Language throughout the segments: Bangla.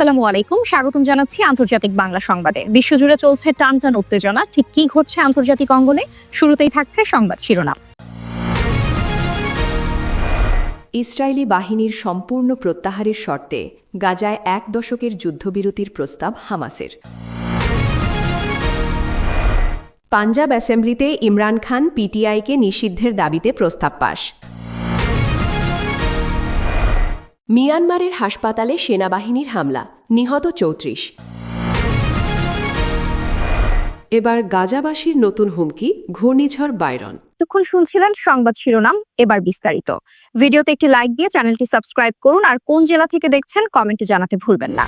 আসসালামু আলাইকুম। স্বাগতম জানাচ্ছি আন্তর্জাতিক বাংলা সংবাদে। বিশ্বজুড়ে চলছে টান টান উত্তেজনা। ঠিক কি ঘটছে আন্তর্জাতিক অঙ্গনে? শুরুতেই থাকছে সংবাদ শিরোনাম। ইসরায়েলি বাহিনীর সম্পূর্ণ প্রত্যাহারের শর্তে গাজায় এক দশকের যুদ্ধবিরতির প্রস্তাব হামাসের। পাঞ্জাব অ্যাসেম্বলিতে ইমরান খান পিটিআইকে নিষিদ্ধের দাবিতে প্রস্তাব পাশ মিয়ানমারের হাসপাতালে সেনাবাহিনীর হামলা, নিহত চৌত্রিশ। এবার গাজাবাসীর নতুন হুমকি, ঘূর্ণিঝড় বাইরন। এতক্ষণ শুনছিলেন সংবাদ শিরোনাম, এবার বিস্তারিত। ভিডিওতে একটি লাইক দিয়ে চ্যানেলটি সাবস্ক্রাইব করুন আর কোন জেলা থেকে দেখছেন কমেন্টে জানাতে ভুলবেন না।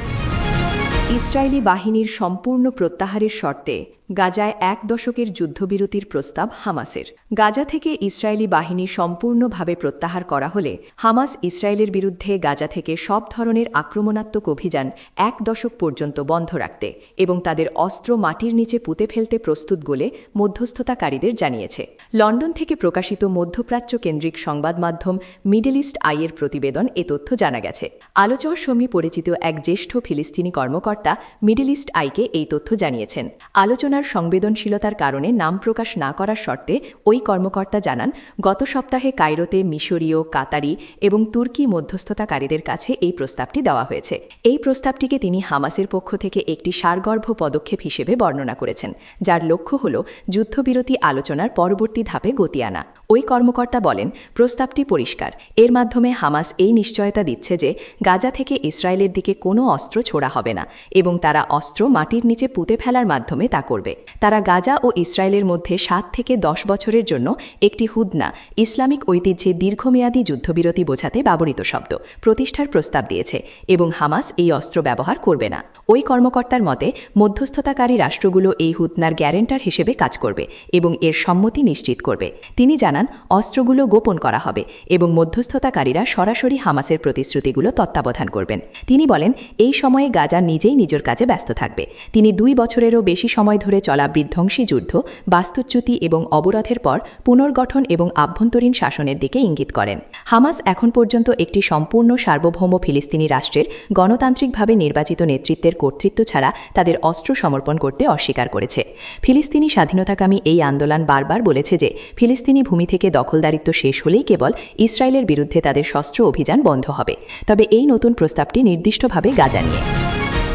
ইসরায়েলি বাহিনীর সম্পূর্ণ প্রত্যাহারের শর্তে গাজায় এক দশকের যুদ্ধবিরতির প্রস্তাব হামাসের। গাজা থেকে ইসরায়েলি বাহিনী সম্পূর্ণভাবে প্রত্যাহার করা হলে হামাস ইসরায়েলের বিরুদ্ধে গাজা থেকে সব ধরনের আক্রমণাত্মক অভিযান এক দশক পর্যন্ত বন্ধ রাখতে এবং তাদের অস্ত্র মাটির নিচে পুঁতে ফেলতে প্রস্তুত বলে মধ্যস্থতাকারীদের জানিয়েছে। লন্ডন থেকে প্রকাশিত মধ্যপ্রাচ্য কেন্দ্রিক সংবাদ মাধ্যম মিডল ইস্ট আইয়ের প্রতিবেদন এ তথ্য জানা গেছে। আলোচর সমী পরিচিত এক জ্যেষ্ঠ ফিলিস্তিনি কর্মকর্তা মিডল ইস্ট আইকে এই তথ্য জানিয়েছেন। আলোচনার সংবেদনশীলতার কারণে নাম প্রকাশ না করার শর্তে ওই কর্মকর্তা জানান, গত সপ্তাহে কায়রোতে মিশরীয়, কাতারি এবং তুর্কি মধ্যস্থতাকারীদের কাছে এই প্রস্তাবটি দেওয়া হয়েছে। এই প্রস্তাবটিকে তিনি হামাসের পক্ষ থেকে একটি সারগর্ভ পদক্ষেপ হিসেবে বর্ণনা করেছেন, যার লক্ষ্য হল যুদ্ধবিরতি আলোচনার পরবর্তী ধাপে গতি আনা। ওই কর্মকর্তা বলেন, প্রস্তাবটি পরিষ্কার। এর মাধ্যমে হামাস এই নিশ্চয়তা দিচ্ছে যে, গাজা থেকে ইসরায়েলের দিকে কোনো অস্ত্র ছোড়া হবে না এবং তারা অস্ত্র মাটির নিচে পুঁতে ফেলার মাধ্যমে তা করবে। তারা গাজা ও ইসরায়েলের মধ্যে সাত থেকে দশ বছরের জন্য একটি হুদনা, ইসলামিক ঐতিহ্যে দীর্ঘমেয়াদী যুদ্ধবিরতি বোঝাতে ব্যবহৃত শব্দ, প্রতিষ্ঠার প্রস্তাব দিয়েছে এবং হামাস এই অস্ত্র ব্যবহার করবে না। ওই কর্মকর্তার মতে, মধ্যস্থতাকারী রাষ্ট্রগুলো এই হুতনার গ্যারেন্টার হিসেবে কাজ করবে এবং এর সম্মতি নিশ্চিত করবে। তিনি জানান অস্ত্রগুলো গোপন করা হবে এবং মধ্যস্থতাকারীরা সরাসরি হামাসের প্রতিশ্রুতিগুলো তত্ত্বাবধান করবেন। তিনি বলেন, এই সময়ে গাজা নিজেই নিজের কাজে ব্যস্ত থাকবে। তিনি দুই বছরেরও বেশি সময় ধরে চলা বিধ্বংসী যুদ্ধ, বাস্তুচ্যুতি এবং অবরোধের পর পুনর্গঠন এবং আভ্যন্তরীণ শাসনের দিকে ইঙ্গিত করেন। হামাস এখন পর্যন্ত একটি সম্পূর্ণ সার্বভৌম ফিলিস্তিনি রাষ্ট্রের গণতান্ত্রিকভাবে নির্বাচিত নেতৃত্বের কর্তৃত্ব ছাড়া তাদের অস্ত্র সমর্পণ করতে অস্বীকার করেছে। ফিলিস্তিনি স্বাধীনতাকামী এই আন্দোলন বারবার বলেছে যে, ফিলিস্তিনি ভূমি থেকে দখলদারিত্ব শেষ হলেই কেবল ইসরায়েলের বিরুদ্ধে তাদের শস্ত্র অভিযান বন্ধ হবে। তবে এই নতুন প্রস্তাবটি নির্দিষ্টভাবে গাজা নিয়ে।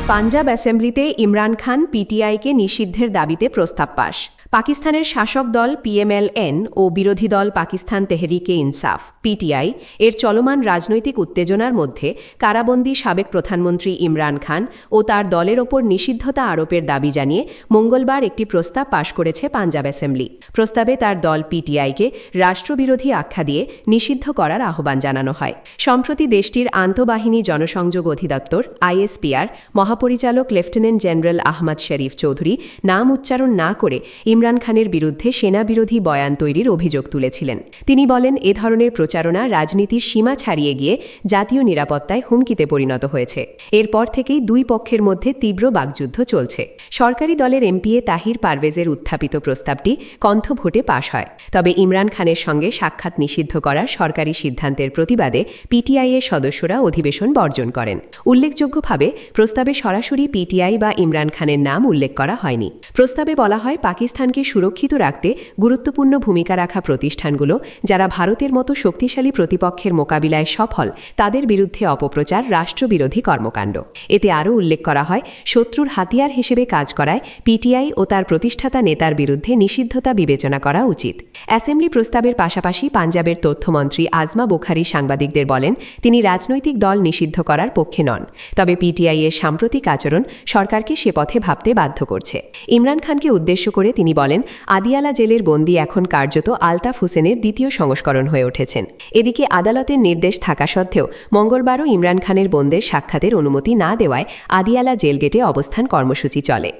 পাঞ্জাব অ্যাসেম্বলিতে ইমরান খান পিটিআইকে নিষিদ্ধের দাবিতে প্রস্তাব পাশ পাকিস্তানের শাসক দল পিএমএলএন ও বিরোধী দল পাকিস্তান তেহরিকে ইনসাফ পিটিআই এর চলমান রাজনৈতিক উত্তেজনার মধ্যে কারাবন্দী সাবেক প্রধানমন্ত্রী ইমরান খান ও তার দলের ওপর নিষিদ্ধতা আরোপের দাবি জানিয়ে মঙ্গলবার একটি প্রস্তাব পাশ করেছে পাঞ্জাব অ্যাসেম্বলি। প্রস্তাবে তার দল পিটিআইকে রাষ্ট্রবিরোধী আখ্যা দিয়ে নিষিদ্ধ করার আহ্বান জানানো হয়। সম্প্রতি দেশটির আন্তঃবাহিনী জনসংযোগ অধিদপ্তর আইএসপিআর মহাপরিচালক লেফটেন্যান্ট জেনারেল আহমদ শরীফ চৌধুরী নাম উচ্চারণ না করে ইমরান খানের বিরুদ্ধে সেনাবিরোধী বয়ান তৈরির অভিযোগ তুলেছিলেন। তিনি বলেন, এ ধরনের প্রচারণা রাজনীতির সীমা ছাড়িয়ে গিয়ে জাতীয় নিরাপত্তায় হুমকিতে পরিণত হয়েছে। এরপর থেকেই দুই পক্ষের মধ্যে তীব্র বাগযুদ্ধ চলছে। সরকারি দলের এমপিএ তাহির পারভেজের উত্থাপিত প্রস্তাবটি কণ্ঠ ভোটে পাশ হয়। তবে ইমরান খানের সঙ্গে সাক্ষাৎ নিষিদ্ধ করার সরকারি সিদ্ধান্তের প্রতিবাদে পিটিআই এর সদস্যরা অধিবেশন বর্জন করেন। উল্লেখযোগ্যভাবে, প্রস্তাবে সরাসরি পিটিআই বা ইমরান খানের নাম উল্লেখ করা হয়নি। প্রস্তাবে বলা হয় পাকিস্তানকে সুরক্ষিত রাখতে গুরুত্বপূর্ণ ভূমিকা রাখা প্রতিষ্ঠানগুলো, যারা ভারতের মতো শক্তিশালী প্রতিপক্ষের মোকাবিলায় সফল, তাদের বিরুদ্ধে অপপ্রচার, রাষ্ট্রবিরোধী কর্মকাণ্ড। এতে আরও উল্লেখ করা হয়, শত্রুর হাতিয়ার হিসেবে কাজ করায় পিটিআই ও তার প্রতিষ্ঠাতা নেতার বিরুদ্ধে নিষিদ্ধতা বিবেচনা করা উচিত। অ্যাসেম্বলি প্রস্তাবের পাশাপাশি পাঞ্জাবের তথ্যমন্ত্রী আজমা বুখারি সাংবাদিকদের বলেন, তিনি রাজনৈতিক দল নিষিদ্ধ করার পক্ষে নন। তবে পিটিআই এর সাম্প্রতিক আচরণ সরকারকে সে পথে ভাবতে বাধ্য করছে। ইমরান খানকে উদ্দেশ্য করে তিনি বলেন, আদিয়ালা জেলের বন্দি এখন কার্যত আলতাফ হোসেনের দ্বিতীয় সংস্করণ হয়ে উঠেছেন। এদিকে আদালতের নির্দেশ থাকা সত্ত্বেও মঙ্গলবারও ইমরান খানের বোনদের সাক্ষাতের অনুমতি না দেওয়ায় আদিয়ালা জেল গেটে অবস্থান কর্মসূচি চলে।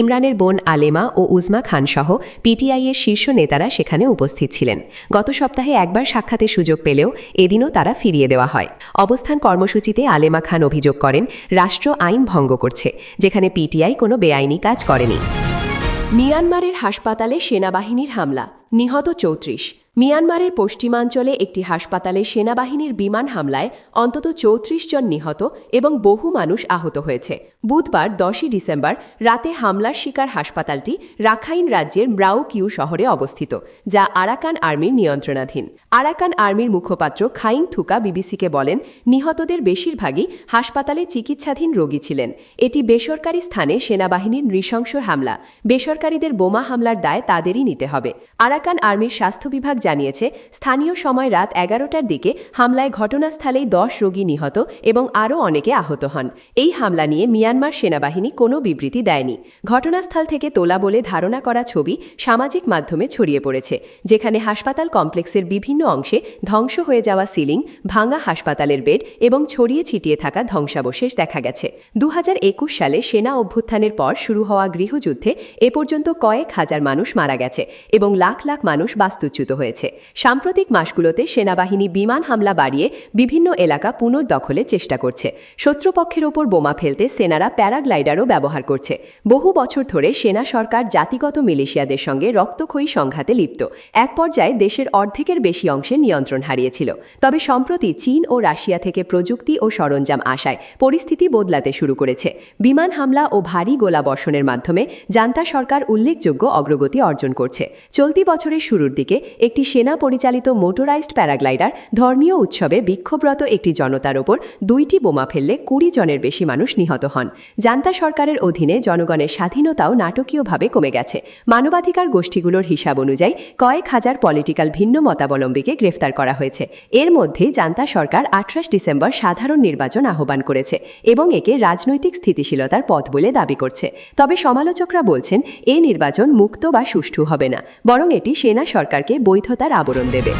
ইমরানের বোন আলেমা ও উজমা খান সহ পিটিআই এর শীর্ষ নেতারা সেখানে উপস্থিত ছিলেন। গত সপ্তাহে একবার সাক্ষাতের সুযোগ পেলেও এদিনও তারা ফিরিয়ে দেওয়া হয়। অবস্থান কর্মসূচিতে আলেমা খান অভিযোগ করেন, রাষ্ট্র আইন ভঙ্গ করছে, যেখানে পিটিআই কোনো বেআইনি কাজ করেনি। মিয়ানমারের হাসপাতালে সেনাবাহিনীর হামলা নিহত চৌত্রিশ। মিয়ানমারের পশ্চিমাঞ্চলে একটি হাসপাতালে সেনাবাহিনীর বিমান হামলায় অন্তত চৌত্রিশ জন নিহত এবং বহু মানুষ আহত হয়েছে। বুধবার দশই ডিসেম্বর রাতে হামলার শিকার হাসপাতালটি রাখাইন রাজ্যের ব্রাউ কিউ শহরে অবস্থিত, যা আরাকান আর্মির নিয়ন্ত্রণাধীন। আরাকান আর্মির মুখপাত্র খাইং থুকা বিবিসিকে বলেন, নিহতদের বেশিরভাগই হাসপাতালে চিকিৎসাধীন রোগী ছিলেন। এটি বেসরকারি স্থানে সেনাবাহিনীর নৃশংস হামলা। বেসরকারীদের বোমা হামলার দায় তাদেরই নিতে হবে। আরাকান আর্মির স্বাস্থ্য বিভাগ জানিয়েছে, স্থানীয় সময় রাত এগারোটার দিকে হামলায় ঘটনাস্থলেই দশ রোগী নিহত এবং আরও অনেকে আহত হন। এই হামলা নিয়ে মিয়ানমার সেনাবাহিনী কোনো বিবৃতি দেয়নি। ঘটনাস্থল থেকে তোলা বলে ধারণা করা ছবি সামাজিক মাধ্যমে ছড়িয়ে পড়েছে, যেখানে হাসপাতাল কমপ্লেক্সের বিভিন্ন অংশে ধ্বংস হয়ে যাওয়া সিলিং, ভাঙা হাসপাতালের বেড এবং ছড়িয়ে ছিটিয়ে থাকা ধ্বংসাবশেষ দেখা গেছে। দু হাজার একুশ সালে সেনা অভ্যুত্থানের পর শুরু হওয়া গৃহযুদ্ধে এ পর্যন্ত কয়েক হাজার মানুষ মারা গেছে এবং লাখ লাখ মানুষ বাস্তুচ্যুত হয়েছে। সাম্প্রতিক মাসগুলোতে সেনাবাহিনী বিমান হামলা বাড়িয়ে বিভিন্ন এলাকা পুনর্দখলের চেষ্টা করছে। শত্রুপক্ষের ওপর বোমা ফেলতে সেনারা প্যারাগ্লাইডারও ব্যবহার করছে। বহু বছর ধরে সেনা সরকার জাতিগত মিলিশিয়াদের সঙ্গে রক্তক্ষয়ী সংঘাতে লিপ্ত। এক পর্যায়ে দেশের অর্ধেকের বেশি অংশের নিয়ন্ত্রণ হারিয়েছিল। তবে সম্প্রতি চীন ও রাশিয়া থেকে প্রযুক্তি ও সরঞ্জাম আসায় পরিস্থিতি বদলাতে শুরু করেছে। বিমান হামলা ও ভারী গোলা বর্ষণের মাধ্যমে জান্তা সরকার উল্লেখযোগ্য অগ্রগতি অর্জন করছে। চলতি বছরের শুরুর দিকে একটি সেনা পরিচালিত মোটরাইজড প্যারাগ্লাইডার ধর্মীয় উৎসবে বিক্ষোভরত একটি জনতার ওপর দুইটি বোমা ফেললে কুড়ি জনের বেশি মানুষ নিহত হন। জান্তা সরকারের অধীনে জনগণের স্বাধীনতাও নাটকীয়ভাবে কমে গেছে। মানবাধিকার গোষ্ঠীগুলোর হিসাব অনুযায়ী কয়েক হাজার পলিটিক্যাল ভিন্ন মতাবলম্বীকে গ্রেফতার করা হয়েছে। এর মধ্যে জান্তা সরকার আঠাশ ডিসেম্বর সাধারণ নির্বাচন আহ্বান করেছে এবং একে রাজনৈতিক স্থিতিশীলতার পথ বলে দাবি করছে। তবে সমালোচকরা বলছেন, এ নির্বাচন মুক্ত বা সুষ্ঠু হবে না। বরং এটি সেনা সরকারকে বৈধতার আবরণ দেবে।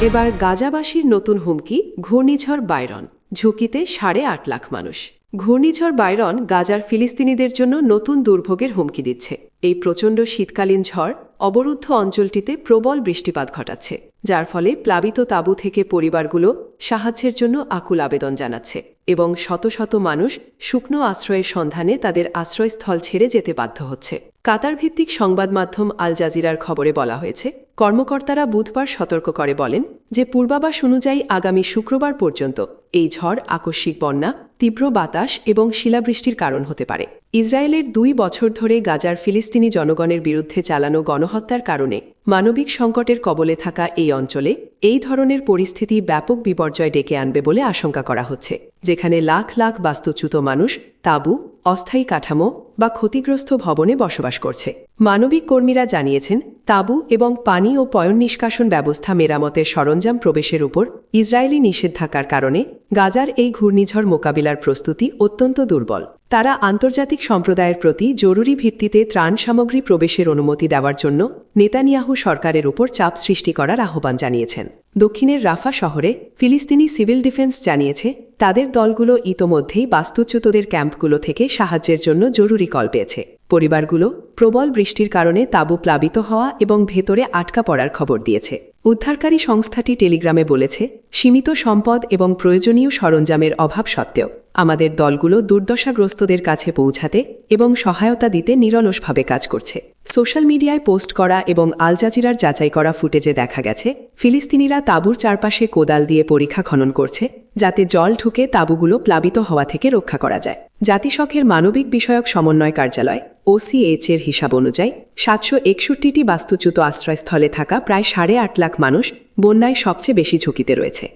এবার গাজাবাসীর নতুন হুমকি, ঘূর্ণিঝড় বাইরন, ঝুঁকিতে সাড়ে আট লাখ মানুষ। ঘূর্ণিঝড় বাইরন গাজার ফিলিস্তিনিদের জন্য নতুন দুর্ভোগের হুমকি দিচ্ছে। এই প্রচণ্ড শীতকালীন ঝড় অবরুদ্ধ অঞ্চলটিতে প্রবল বৃষ্টিপাত ঘটাচ্ছে। যার ফলে প্লাবিত তাঁবু থেকে পরিবারগুলো সাহায্যের জন্য আকুল আবেদন জানাচ্ছে এবং শত শত মানুষ শুকনো আশ্রয়ের সন্ধানে তাদের আশ্রয়স্থল ছেড়ে যেতে বাধ্য হচ্ছে। কাতার ভিত্তিক সংবাদ মাধ্যম আল জাজিরার খবরে বলা হয়েছে, কর্মকর্তারা বুধবার সতর্ক করে বলেন যে পূর্বাবাস অনুযায়ী আগামী শুক্রবার পর্যন্ত এই ঝড় আকস্মিক বন্যা, তীব্র বাতাস এবং শিলাবৃষ্টির কারণ হতে পারে। ইসরায়েলের দুই বছর ধরে গাজার ফিলিস্তিনি জনগণের বিরুদ্ধে চালানো গণহত্যার কারণে মানবিক সংকটের কবলে থাকা এই অঞ্চলে এই ধরনের পরিস্থিতি ব্যাপক বিপর্যয় ডেকে আনবে বলে আশঙ্কা করা হচ্ছে, যেখানে লাখ লাখ বাস্তুচ্যুত মানুষ তাঁবু, অস্থায়ী কাঠামো বা ক্ষতিগ্রস্ত ভবনে বসবাস করছে। মানবিক কর্মীরা জানিয়েছেন, তাঁবু এবং পানি ও পয়ন নিষ্কাশন ব্যবস্থা মেরামতের সরঞ্জাম প্রবেশের উপর ইসরায়েলি নিষেধাজ্ঞার কারণে গাজার এই ঘূর্ণিঝড় মোকাবিলার প্রস্তুতি অত্যন্ত দুর্বল। তারা আন্তর্জাতিক সম্প্রদায়ের প্রতি জরুরি ভিত্তিতে ত্রাণ সামগ্রী প্রবেশের অনুমতি দেওয়ার জন্য নেতানিয়াহু সরকারের ওপর চাপ সৃষ্টি করার আহ্বান জানিয়েছেন। দক্ষিণের রাফা শহরে ফিলিস্তিনি সিভিল ডিফেন্স জানিয়েছে, তাদের দলগুলো ইতোমধ্যেই বাস্তুচ্যুতদের ক্যাম্পগুলো থেকে সাহায্যের জন্য জরুরি কল পেয়েছে। পরিবারগুলো প্রবল বৃষ্টির কারণে তাঁবু প্লাবিত হওয়া এবং ভেতরে আটকা পড়ার খবর দিয়েছে। উদ্ধারকারী সংস্থাটি টেলিগ্রামে বলেছে, সীমিত সম্পদ এবং প্রয়োজনীয় সরঞ্জামের অভাব সত্ত্বেও আমাদের দলগুলো দুর্দশাগ্রস্তদের কাছে পৌঁছাতে এবং সহায়তা দিতে নিরলসভাবে কাজ করছে। সোশ্যাল মিডিয়ায় পোস্ট করা এবং আল জাজিরার যাচাই করা ফুটেজে দেখা গেছে, ফিলিস্তিনিরা তাঁবুর চারপাশে কোদাল দিয়ে পরীক্ষা খনন করছে যাতে জল ঢুকে তাঁবুগুলো প্লাবিত হওয়া থেকে রক্ষা করা যায়। জাতিসংঘের মানবিক বিষয়ক সমন্বয় কার্যালয় ওসিএইচ এর হিসাব অনুযায়ী, সাতশো একষট্টিটি বাস্তুচ্যুত আশ্রয়স্থলে থাকা প্রায় সাড়ে আট লাখ মানুষ বন্যায় সবচেয়ে বেশি ঝুঁকিতে রয়েছে।